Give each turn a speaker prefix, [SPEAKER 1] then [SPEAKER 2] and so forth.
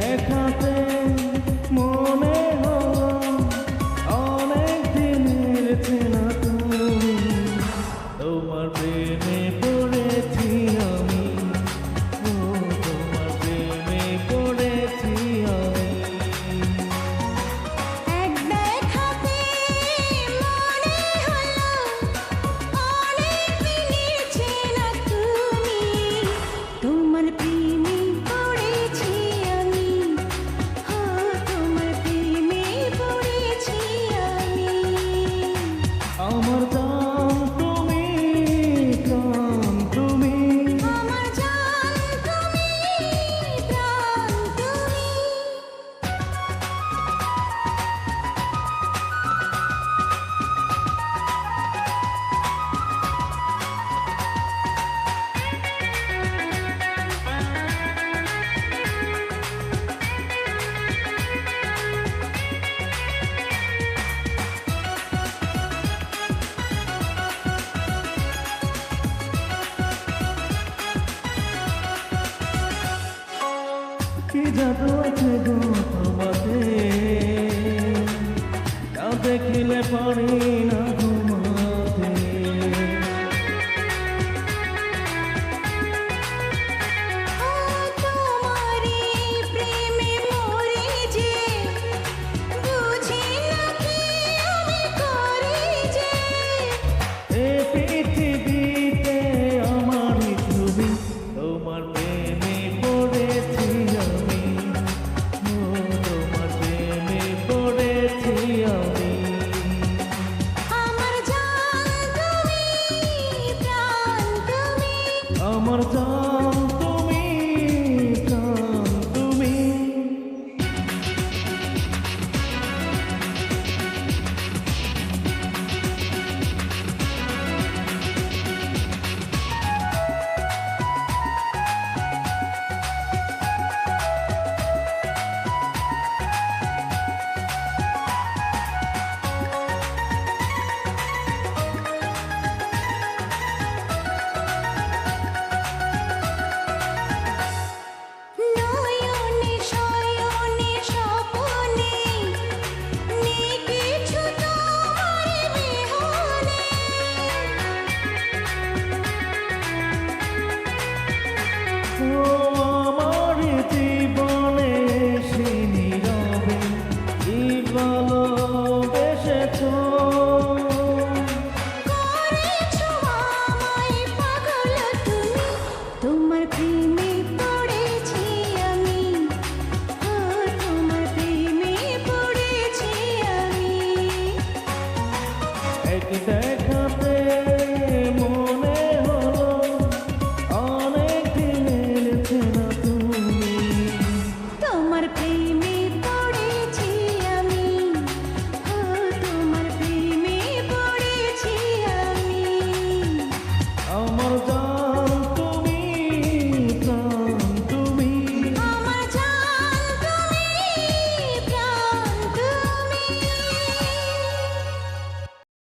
[SPEAKER 1] Take my কি জাদু আছে গো তোমাতে? না দেখিলে পারি না
[SPEAKER 2] I wanna
[SPEAKER 1] die দেখাতে